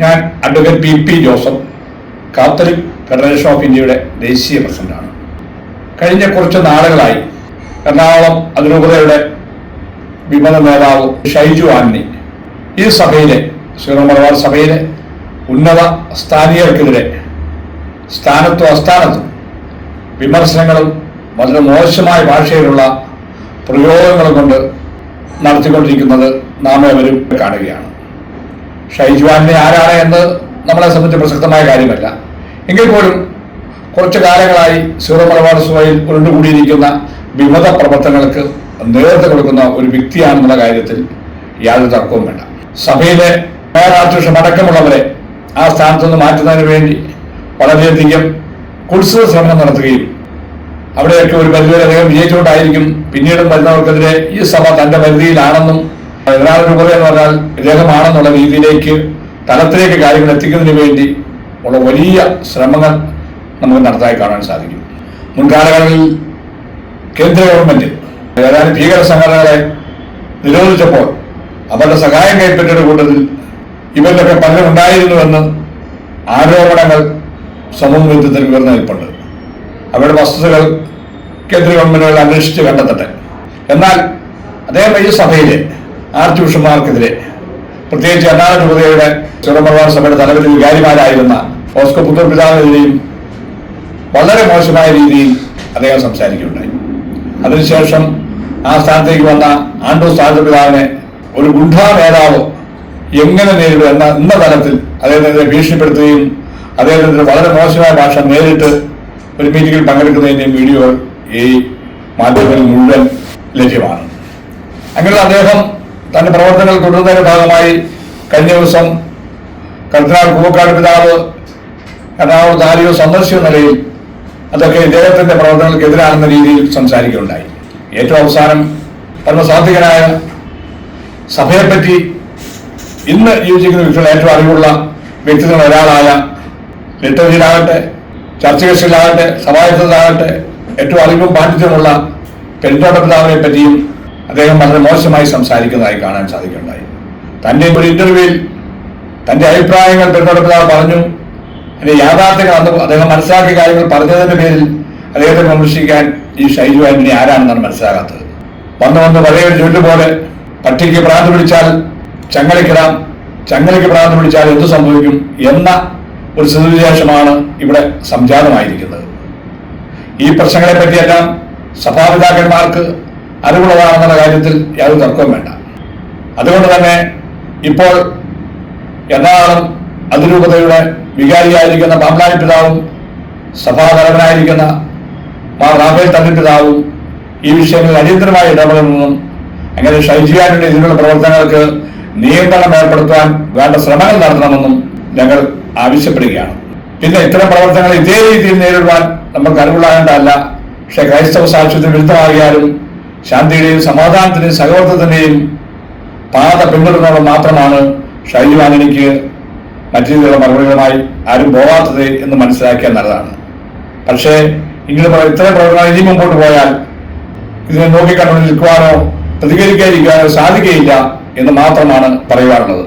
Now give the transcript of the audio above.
ഞാൻ advocate P P Joseph Catholic federation of ഇന്ത്യയുടെ ദേശീയ പ്രസിഡന്റാണ്. കഴിഞ്ഞ കുറച്ച് നാളുകളായി എറണാകുളം അതിരൂപതയുടെ വിമത നേതാവ് ഷൈജു ആന്നി ഈ സഭയിലെ സീറോ മലബാർ സഭയിലെ ഉന്നത സ്ഥാനീയർക്കെതിരെ സ്ഥാനത്തും അസ്ഥാനത്തും വിമർശനങ്ങളും വളരെ മോശമായ ഭാഷയിലുള്ള പ്രയോഗങ്ങളും കൊണ്ട് നടത്തിക്കൊണ്ടിരിക്കുന്നത് നാം ഏവരും കാണുകയാണ്. ഷൈജുവാനെ ആരാണ് എന്ന് നമ്മളെ സംബന്ധിച്ച് പ്രസക്തമായ കാര്യമല്ല. എങ്കിൽ പോലും കുറച്ചു കാലങ്ങളായി സീറോ മലബാർ സഭയിൽ ഉരുണ്ടുകൂടിയിരിക്കുന്ന വിമത പ്രവർത്തനങ്ങൾക്ക് നേതൃത്വം കൊടുക്കുന്ന ഒരു വ്യക്തിയാണെന്നുള്ള കാര്യത്തിൽ യാതൊരു തർക്കവും വേണ്ട. സഭയിലെ മേയറാർച്ചുഷം അടക്കമുള്ളവരെ ആ സ്ഥാനത്ത് നിന്ന് മാറ്റുന്നതിന് വേണ്ടി വളരെയധികം കുടിശ്ശിത ശ്രമം നടത്തുകയും അവിടെയൊക്കെ ഒരു പരിധിവരെ അദ്ദേഹം വിജയിച്ചുകൊണ്ടായിരിക്കും പിന്നീടും വരുന്നവർക്കെതിരെ ഈ സഭ തന്റെ പരിധിയിലാണെന്നും എതിരാള രൂപത എന്ന് പറഞ്ഞാൽ ഇദ്ദേഹമാണെന്നുള്ള രീതിയിലേക്ക് തലത്തിലേക്ക് കാര്യങ്ങൾ എത്തിക്കുന്നതിന് വേണ്ടി ഉള്ള വലിയ ശ്രമങ്ങൾ നമുക്ക് നടത്തായി കാണാൻ സാധിക്കും. മുൻകാലങ്ങളിൽ കേന്ദ്ര ഗവൺമെന്റ് ഏതാനും ഭീകര സംഘടനകളെ നിരോധിച്ചപ്പോൾ അവരുടെ സഹായം കൈപ്പറ്റിയുടെ കൂട്ടത്തിൽ ഇവരിലൊക്കെ പലരും ഉണ്ടായിരുന്നുവെന്ന് ആരോപണങ്ങൾ സമൂഹത്തിൽ ഉയർന്നു നിൽപ്പുണ്ട്. അവരുടെ വസ്തുതകൾ കേന്ദ്ര ഗവൺമെന്റുകൾ അന്വേഷിച്ച് കണ്ടെത്തട്ടെ. എന്നാൽ അദ്ദേഹം ഈ സഭയിലെ ആർച്ച് ബിഷപ്പ്മാർക്കെതിരെ പ്രത്യേകിച്ച് എറണാകുളം രൂപതയുടെ ചെറുമലബാർ സഭയുടെ തലവരിൽ വികാരിമാരായിരുന്ന ഓസ്കോ പുത്രപിതാവിനെതിരെയും വളരെ മോശമായ രീതിയിൽ അദ്ദേഹം സംസാരിക്കുകയുണ്ടായി. അതിനുശേഷം ആ സ്ഥാനത്തേക്ക് വന്ന ആണ്ടോ സ്ഥാനത്ത് പിതാവിനെ ഒരു ഗുണ്ടാ നേതാവ് എങ്ങനെ നേരിടും എന്ന എന്ന തലത്തിൽ അദ്ദേഹത്തിനെതിരെ ഭീഷണിപ്പെടുത്തുകയും അദ്ദേഹത്തിന് വളരെ മോശമായ ഭാഷ നേരിട്ട് ഒരു മീറ്റിംഗിൽ പങ്കെടുക്കുന്നതിന്റെയും വീഡിയോകൾ ഈ മാധ്യമങ്ങളിൽ മുഴുവൻ ലഭ്യമാണ്. അങ്ങനെ അദ്ദേഹം തന്റെ പ്രവർത്തനങ്ങൾ തുടരുന്നതിന്റെ ഭാഗമായി കഴിഞ്ഞ ദിവസം കർദിനാൾ കൂവക്കാട് പിതാവ് എറണാകുളത്ത് ആരെയോ സന്ദർശിച്ച നിലയിൽ അതൊക്കെ ഇദ്ദേഹത്തിന്റെ പ്രവർത്തനങ്ങൾക്കെതിരാണെന്ന രീതിയിൽ സംസാരിക്കുകയുണ്ടായി. ഏറ്റവും അവസാനം പരമസാത്വികനായ സഭയെപ്പറ്റി ഇന്ന് ജീവിച്ചിരിക്കുന്ന വ്യക്തികൾ ഏറ്റവും അറിവുള്ള വ്യക്തികളിൽ ഒരാളായ ലിറ്ററേച്ചറിലാകട്ടെ ചർച്ച കക്ഷിയിലാകട്ടെ സഭായത്തിലാകട്ടെ ഏറ്റവും അറിവും പാണ്ഡിത്യമുള്ള പെരുന്തോട്ട പിതാവിനെ പറ്റിയും അദ്ദേഹം വളരെ മോശമായി സംസാരിക്കുന്നതായി കാണാൻ സാധിക്കുന്നുണ്ടായി തന്റെ ഒരു ഇന്റർവ്യൂവിൽ തന്റെ അഭിപ്രായങ്ങൾ പെരുന്തോട്ട പറഞ്ഞു. അതിന്റെ യാഥാർത്ഥ്യങ്ങൾ അന്ന് അദ്ദേഹം മനസ്സിലാക്കിയ കാര്യങ്ങൾ പറഞ്ഞതിന്റെ പേരിൽ അദ്ദേഹത്തെ വിമർശിക്കാൻ ഈ ഷൈജു ആന്റണി ആരാണെന്നാണ് മനസ്സിലാകാത്തത്. വന്ന് വന്ന് പഴയ ഒരു പോലെ പട്ടിക്ക് പ്രാന്ത് പിടിച്ചാൽ ചങ്ങലക്കിടാം ചങ്ങലയ്ക്ക് പ്രാന്ത് പിടിച്ചാൽ എന്ത് സംഭവിക്കും എന്ന ഒരു സ്ഥിതിവിശേഷമാണ് ഇവിടെ സംജാതമായിരിക്കുന്നത്. ഈ പ്രശ്നങ്ങളെ പറ്റിയെല്ലാം സഭാപിതാക്കന്മാർക്ക് അറിവുള്ളതാണെന്നുള്ള കാര്യത്തിൽ യാതൊരു തർക്കവും വേണ്ട. അതുകൊണ്ട് തന്നെ ഇപ്പോൾ എറണാകുളം അതിരൂപതയുടെ വികാരിയായിരിക്കുന്ന പാമ്പ്ലാനി പിതാവും സഭാതലവനായിരിക്കുന്ന മാർ റാഫേൽ തന്നെ പിതാവും ഈ വിഷയങ്ങളിൽ അടിയന്തരമായി ഇടപെടുന്നതും അങ്ങനെ ഷൈജിയാരുടെ ഇതിനുള്ള പ്രവർത്തനങ്ങൾക്ക് നിയന്ത്രണം ഏർപ്പെടുത്താൻ വേണ്ട ശ്രമങ്ങൾ നടത്തണമെന്നും ഞങ്ങൾ ആവശ്യപ്പെടുകയാണ്. പിന്നെ ഇത്തരം പ്രവർത്തനങ്ങൾ ഇതേ രീതിയിൽ നേരിടുവാൻ നമുക്ക് അറിവുള്ളതല്ല പക്ഷേ ക്രൈസ്തവ സാക്ഷ്യത്തിന് വിരുദ്ധമാകിയാലും ശാന്തിയുടെയും സമാധാനത്തിന്റെയും സഹോദരത്തിന്റെയും പാത പിന്തുടരുന്നവർ മാത്രമാണ് ആന്റണിക്ക് മറ്റു രീതിയിലുള്ള മറുപടികളുമായി ആരും പോകാത്തത് എന്ന് മനസ്സിലാക്കിയാൽ നല്ലതാണ്. പക്ഷേ ഇങ്ങനെ ഇത്തരം പ്രവർത്തനങ്ങൾ ഇനി മുമ്പോട്ട് പോയാൽ ഇതിനെ നോക്കിക്കണ്ടുകൊണ്ട് നിൽക്കുവാനോ പ്രതികരിക്കാതിരിക്കാനോ സാധിക്കുകയില്ല എന്ന് മാത്രമാണ് പറയുവാനുള്ളത്.